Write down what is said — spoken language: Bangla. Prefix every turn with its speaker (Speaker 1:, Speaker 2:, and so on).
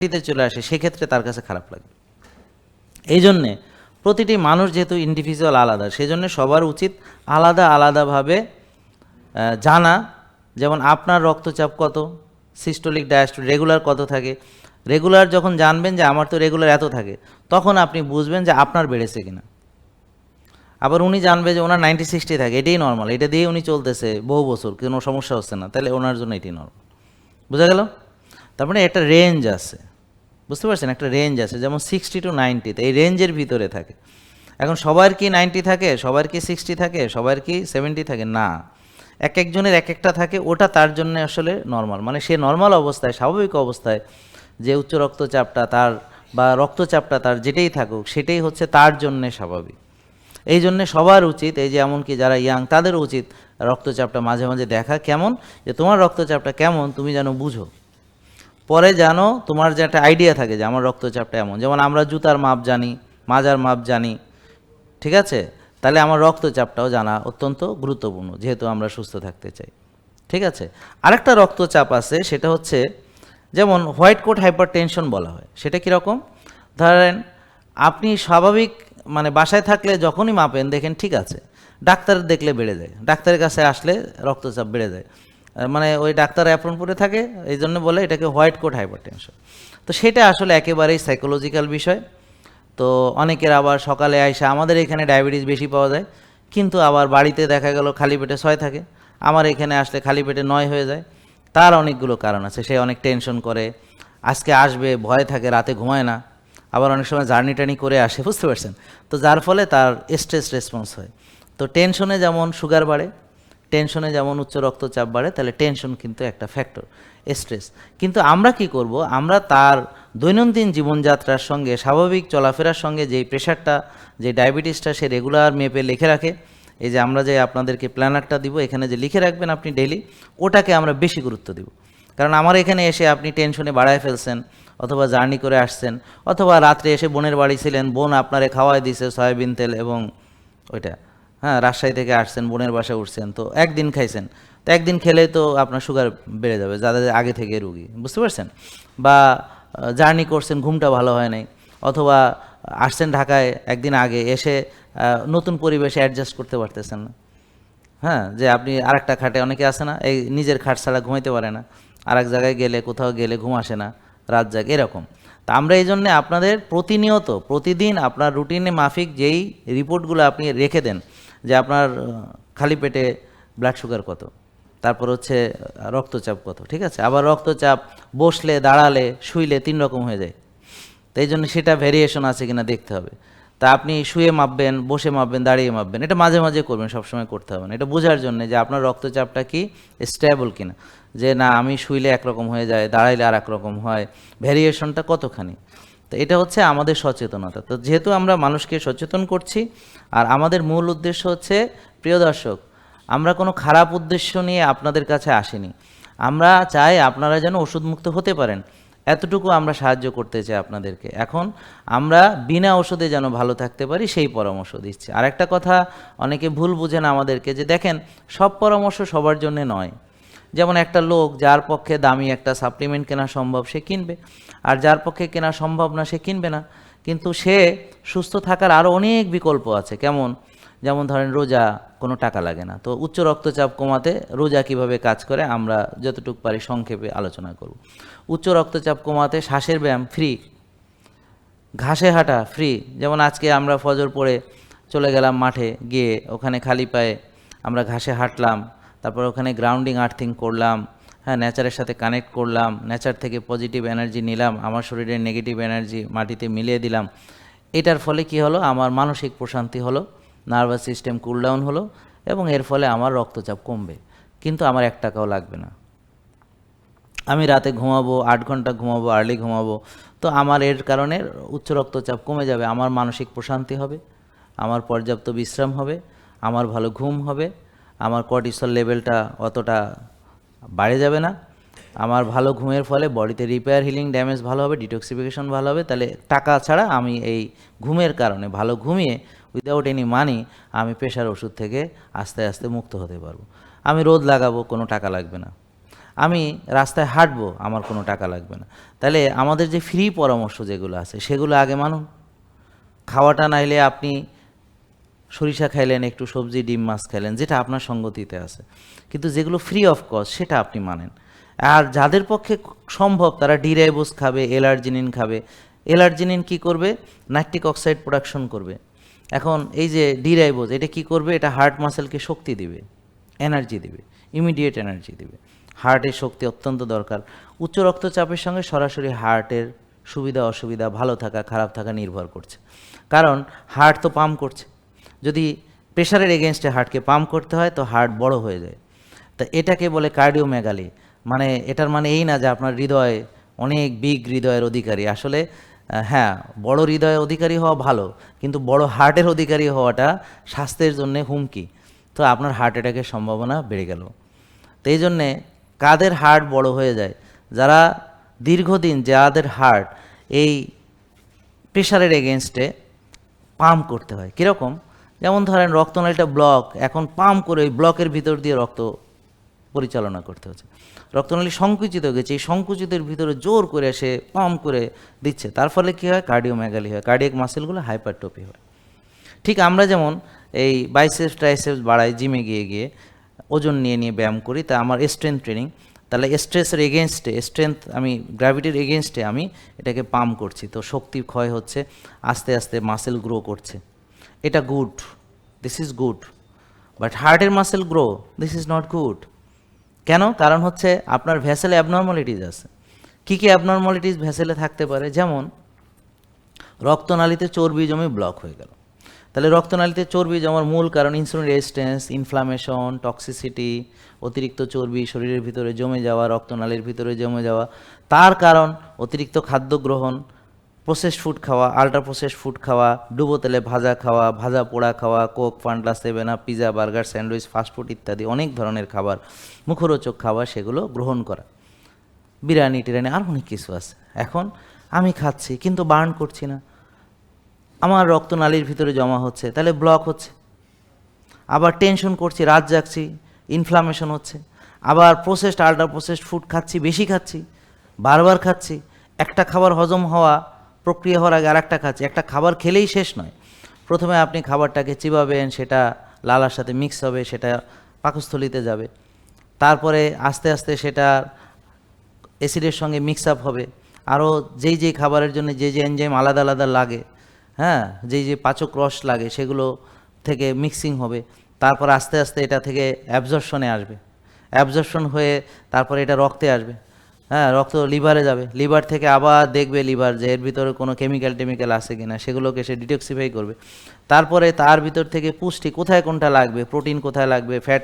Speaker 1: তে চলে আসে, সেক্ষেত্রে তার কাছে খারাপ লাগে। এই জন্যে প্রতিটি মানুষ যেহেতু ইন্ডিভিজুয়াল আলাদা সেই জন্য সবার উচিত আলাদা আলাদাভাবে জানা, যেমন আপনার রক্তচাপ কত সিস্টোলিক ডায়াস্টোলিক রেগুলার কত থাকে রেগুলার যখন জানবেন যে আমার তো রেগুলার এত থাকে, তখন আপনি বুঝবেন যে আপনার বেড়েছে কিনা। আবার উনি জানবে যে ওনার নাইনটি সিক্সটি থাকে, এটাই নর্মাল এটা দিয়ে উনি চলতেছে বহু বছর, কোনো সমস্যা হচ্ছে না, তাহলে ওনার জন্য এটাই নর্মাল বোঝা গেল? তার মানে একটা রেঞ্জ আছে। বুঝতে পারছেন? একটা রেঞ্জ আছে, যেমন সিক্সটি টু নাইনটিতে এই রেঞ্জের ভিতরে থাকে। এখন সবার কি নাইনটি থাকে? সবার কি সিক্সটি থাকে? সবার কি সেভেন্টি থাকে? না। এক একজনের এক একটা থাকে, ওটা তার জন্য আসলে নর্মাল মানে সে নর্মাল অবস্থায়, স্বাভাবিক অবস্থায় যে উচ্চ রক্তচাপটা তার বা রক্তচাপটা তার যেটাই থাকুক, সেটাই হচ্ছে তার জন্যে স্বাভাবিক। এই জন্যে সবার উচিত, এই যে এমনকি যারা ইয়াং তাদের উচিত রক্তচাপটা মাঝে মাঝে দেখা। কেমন? যে তোমার রক্তচাপটা কেমন, তুমি যেন বুঝো। পরে জানো তোমার যে একটা আইডিয়া থাকে যে আমার রক্তচাপটা এমন। যেমন আমরা জুতার মাপ জানি, মাজার মাপ জানি, ঠিক আছে? তাহলে আমার রক্তচাপটাও জানা অত্যন্ত গুরুত্বপূর্ণ, যেহেতু আমরা সুস্থ থাকতে চাই। ঠিক আছে? আরেকটা রক্তচাপ আছে, সেটা হচ্ছে যেমন হোয়াইট কোট হাইপার টেনশন বলা হয়। সেটা কীরকম? ধরেন আপনি স্বাভাবিক মানে বাসায় থাকলে যখনই মাপেন, দেখেন ঠিক আছে, ডাক্তার দেখলে বেড়ে যায়। ডাক্তারের কাছে আসলে রক্তচাপ বেড়ে যায়। মানে ওই ডাক্তার অ্যাপ্রন পরে থাকে এই জন্য বলে এটাকে হোয়াইট কোট হাইপার টেনশন তো সেটা আসলে একেবারেই সাইকোলজিক্যাল বিষয়। তো অনেকের আবার সকালে আইসা আমাদের এখানে ডায়াবেটিস বেশি পাওয়া যায়, কিন্তু আবার বাড়িতে দেখা গেল খালি পেটে ছয় থাকে, আমার এখানে আসলে খালি পেটে নয় হয়ে যায়। তার অনেকগুলো কারণ আছে, সে অনেক টেনশন করে, আজকে আসবে, ভয় থাকে, রাতে ঘুমায় না, আবার অনেক সময় জার্নি টার্নি করে আসে, বুঝতে পারছেন? তো যার ফলে তার স্ট্রেস রেসপন্স হয়। তো টেনশনে যেমন সুগার বাড়ে টেনশনে যেমন উচ্চ রক্তচাপ বাড়ে, তাহলে টেনশন কিন্তু একটা ফ্যাক্টর স্ট্রেস কিন্তু আমরা কি করব? আমরা তার দৈনন্দিন জীবনযাত্রার সঙ্গে, স্বাভাবিক চলাফেরার সঙ্গে যেই প্রেশারটা যে ডায়াবেটিসটা সে রেগুলার মেপে লিখে রাখে, এই যে আমরা যে আপনাদেরকে প্ল্যানারটা দিব, এখানে যে লিখে রাখবেন আপনি ডেলি ওটাকে আমরা বেশি গুরুত্ব দিব। কারণ আমার এখানে এসে আপনি টেনশনে বাড়ায় ফেলছেন, অথবা জার্নি করে আসছেন, অথবা রাত্রে এসে বোনের বাড়ি ছিলেন, বোন আপনারে খাওয়াই দিছে, সয়াবিন তেল এবং ওইটা। হ্যাঁ রাজশাহী থেকে আসছেন, বোনের বাসায় উঠছেন, তো একদিন খাইছেন। তো একদিন খেলে তো আপনার সুগার বেড়ে যাবে, যাদের আগে থেকে রুগী, বুঝতে পারছেন? বা জার্নি করছেন, ঘুমটা ভালো হয় নাই, অথবা আসছেন ঢাকায় একদিন আগে, এসে নতুন পরিবেশে অ্যাডজাস্ট করতে পারতেছেন না। হ্যাঁ যে আপনি আরেকটা খাটে, অনেকে আসে না, এই নিজের খাট ছাড়া ঘুমাইতে পারে না, আরেক জায়গায় গেলে কোথাও গেলে ঘুম আসে না, রাত জাগ, এরকম। তা আমরা এই জন্যে আপনাদের প্রতিনিয়ত, প্রতিদিন আপনার রুটিনে মাফিক যেই রিপোর্টগুলো আপনি রেখে দেন যে আপনার খালি পেটে ব্লাড সুগার কত? তারপর হচ্ছে রক্তচাপ কত, ঠিক আছে? আবার রক্তচাপ বসলে, দাঁড়ালে, শুইলে তিন রকম হয়ে যায়। তো জন্য সেটা ভেরিয়েশন আছে কিনা দেখতে হবে। তা আপনি শুয়ে মাপবেন, বসে মাপবেন, দাঁড়িয়ে মাপবেন, এটা মাঝে মাঝে করবেন, সবসময় করতে হবে না। এটা বোঝার জন্য যে আপনার রক্তচাপটা কি স্টেবল কিনা। যে না, আমি শুইলে একরকম হয়ে যায়, দাঁড়াইলে আর রকম হয় ভেরিয়েশনটা কতখানি? তো এটা হচ্ছে আমাদের সচেতনতা। তো যেহেতু আমরা মানুষকে সচেতন করছি, আর আমাদের মূল উদ্দেশ্য হচ্ছে, প্রিয় দর্শক, আমরা কোনো খারাপ উদ্দেশ্য নিয়ে আপনাদের কাছে আসিনি। আমরা চাই আপনারা যেন ওষুধমুক্ত হতে পারেন। এতটুকু আমরা সাহায্য করতে চাই আপনাদেরকে। এখন আমরা বিনা ওষুধে যেন ভালো থাকতে পারি, সেই পরামর্শ দিচ্ছি। আর একটা কথা, অনেকে ভুল বুঝেন আমাদেরকে যে, দেখেন, সব পরামর্শ সবার জন্য নয়। যেমন একটা লোক যার পক্ষে দামি একটা সাপ্লিমেন্ট কেনা সম্ভব সে কিনবে, আর যার পক্ষে কেনা সম্ভব না সে কিনবে না। কিন্তু সে সুস্থ থাকার আরও অনেক বিকল্প আছে। কেমন? যেমন ধরেন রোজা, কোনো টাকা লাগে না। তো উচ্চ রক্তচাপ কমাতে রোজা কীভাবে কাজ করে আমরা যতটুকু পারি সংক্ষেপে আলোচনা করব। উচ্চ রক্তচাপ কমাতে শ্বাসের ব্যায়াম ফ্রি ঘাসে হাঁটা ফ্রি যেমন আজকে আমরা ফজর পড়ে চলে গেলাম মাঠে গিয়ে, ওখানে খালি পায়ে আমরা ঘাসে হাঁটলাম তারপর ওখানে গ্রাউন্ডিং আর্থিং করলাম হ্যাঁ নেচারের সাথে কানেক্ট করলাম নেচার থেকে পজিটিভ এনার্জি নিলাম, আমার শরীরের নেগেটিভ এনার্জি মাটিতে মিলিয়ে দিলাম। এটার ফলে কি হলো? আমার মানসিক প্রশান্তি হলো নার্ভাস সিস্টেম কুল ডাউন হলো এবং এর ফলে আমার রক্তচাপ কমবে। কিন্তু আমার এক টাকাও লাগবে না। আমি রাতে ঘুমাবো, আট ঘণ্টা ঘুমাবো আর্লি ঘুমাবো, তো আমার এর কারণে উচ্চ রক্তচাপ কমে যাবে, আমার মানসিক প্রশান্তি হবে, আমার পর্যাপ্ত বিশ্রাম হবে, আমার ভালো ঘুম হবে আমার কর্টিসল লেভেলটা অতটা বাড়ে যাবে না। আমার ভালো ঘুমের ফলে বডিতে রিপেয়ার, হিলিং ড্যামেজ ভালো হবে, ডিটক্সিফিকেশন ভালো হবে, তাহলে টাকা ছাড়া আমি এই ঘুমের কারণে ভালো ঘুমিয়ে উইদাউট এনি মানি আমি প্রেশার ওষুধ থেকে আস্তে আস্তে মুক্ত হতে পারব। আমি রোদ লাগাবো, কোনো টাকা লাগবে না। আমি রাস্তায় হাঁটবো, আমার কোনো টাকা লাগবে না। তাহলে আমাদের যে ফ্রি পরামর্শ যেগুলো আছে, সেগুলো আগে মানুন। খাওয়াটা নাইলে আপনি সরিষা খাইলেন, একটু সবজি, ডিম, মাছ খাইলেন, যেটা আপনার সঙ্গতিতে আছে। কিন্তু যেগুলো ফ্রি অফ কস্ট সেটা আপনি মানেন। আর যাদের পক্ষে সম্ভব, তারা ডিরাইবোস খাবে, এলার্জিনিন খাবে। এলার্জিনিন কি করবে? নাইট্রিক অক্সাইড প্রোডাকশন করবে। এখন এই যে ডিরাইবোজ এটা কি করবে? এটা হার্ট মাসেলকে শক্তি দিবে এনার্জি দিবে ইমিডিয়েট এনার্জি দিবে। হার্টের শক্তি অত্যন্ত দরকার। উচ্চ রক্তচাপের সঙ্গে সরাসরি হার্টের সুবিধা, অসুবিধা, ভালো থাকা, খারাপ থাকা নির্ভর করছে। কারণ হার্ট তো পাম্প করছে। যদি প্রেশারের এগেনস্টে হার্টকে পাম্প করতে হয়, তো হার্ট বড় হয়ে যায়। তা এটাকে বলে কার্ডিওমেগালি মানে এটার মানে এই না যে আপনার হৃদয় অনেক বিগ হৃদয়ের অধিকারী। আসলে হ্যাঁ বড় হৃদয়ের অধিকারী হওয়া ভালো, কিন্তু বড় হার্টের অধিকারী হওয়াটা স্বাস্থ্যের জন্য হুমকি। তো আপনার হার্ট অ্যাটাকের সম্ভাবনা বেড়ে গেল। তো এই জন্যে কাদের হার্ট বড় হয়ে যায়? যারা দীর্ঘদিন যাদের হার্ট এই প্রেশারের এগেনস্টে পাম্প করতে হয়। কীরকম? যেমন ধরেন রক্তনালীটা ব্লক এখন পাম্প করে ওই ব্লকের ভিতর দিয়ে রক্ত পরিচালনা করতে হচ্ছে। রক্তনালী সংকুচিত হয়ে গেছে, এই সংকুচিতের ভিতরে জোর করে সে পাম্প করে দিচ্ছে। তার ফলে কী হয়? কার্ডিওম্যাগালি হয়। কার্ডিয়াক মাসেলগুলো হাইপারটোপি হয়। ঠিক আমরা যেমন এই বাইসেপস ট্রাইসেপস বাড়াই জিমে গিয়ে গিয়ে ওজন নিয়ে নিয়ে ব্যায়াম করি, তা আমার স্ট্রেংথ ট্রেনিং তাহলে স্ট্রেসের এগেনস্টে স্ট্রেংথ আমি গ্র্যাভিটির এগেনস্টে আমি এটাকে পাম্প করছি। তো শক্তি ক্ষয় হচ্ছে, আস্তে আস্তে মাসেল গ্রো করছে। এটা good this is good but হার্টের muscle grow this is not good কেন? কারণ হচ্ছে আপনার ভ্যাসেলে অ্যাবনর্মালিটিস আছে। কী কী অ্যাবনর্মালিটিস ভ্যাসেলে থাকতে পারে? যেমন, রক্তনালীতে চর্বি জমে ব্লক হয়ে গেল। তাহলে রক্তনালীতে চর্বি জমার মূল কারণ ইনসুলিন রেজিস্ট্যান্স ইনফ্লামেশন টক্সিসিটি অতিরিক্ত চর্বি শরীরের ভিতরে জমে যাওয়া, রক্তনালীর ভিতরে জমে যাওয়া। তার কারণ অতিরিক্ত খাদ্য গ্রহণ প্রসেস ফুড খাওয়া আল্ট্রা প্রসেস ফুড খাওয়া, ডুবো তেলে ভাজা খাওয়া, ভাজা পোড়া খাওয়া Coke Fanta seven up pizza burger sandwich fast food ইত্যাদি অনেক ধরনের খাবার, মুখরোচক খাবার সেগুলো গ্রহণ করা। বিরিয়ানি টিরানি আর অনেক কিছু আছে। এখন আমি খাচ্ছি, কিন্তু বার্ন করছি না। আমার রক্তনালীর ভিতরে জমা হচ্ছে, তাহলে ব্লক হচ্ছে। আবার টেনশন করছি, রাত জাগছি ইনফ্লামেশন হচ্ছে। আবার প্রসেসড আল্ট্রা প্রসেসড ফুড খাচ্ছি, বেশি খাচ্ছি, বারবার খাচ্ছি। একটা খাবার হজম হওয়া প্রক্রিয়া হওয়ার আগে আরেকটা খাচ্ছি একটা খাবার খেলেই শেষ নয়। প্রথমে আপনি খাবারটাকে চিবাবেন, সেটা লালার সাথে মিক্স হবে, সেটা পাকস্থলিতে যাবে। তারপরে আস্তে আস্তে সেটা অ্যাসিডের সঙ্গে মিক্স আপ হবে। আরও যেই যেই খাবারের জন্য যে যে এনজাইম আলাদা আলাদা লাগে হ্যাঁ? যেই যে পাচক রস লাগে, সেগুলো থেকে মিক্সিং হবে। তারপর আস্তে আস্তে এটা থেকে অ্যাবজর্পশনে আসবে। অ্যাবজর্পশন হয়ে তারপরে এটা রক্তে আসবে। হ্যাঁ রক্ত লিভারে যাবে। লিভার থেকে আবার দেখবে লিভার যে এর ভিতরে কোনো কেমিক্যাল টেমিক্যাল আছে কি না সেগুলোকে সে ডিটক্সিফাই করবে। তারপরে তার ভিতর থেকে পুষ্টি কোথায় কোনটা লাগবে প্রোটিন কোথায় লাগবে ফ্যাট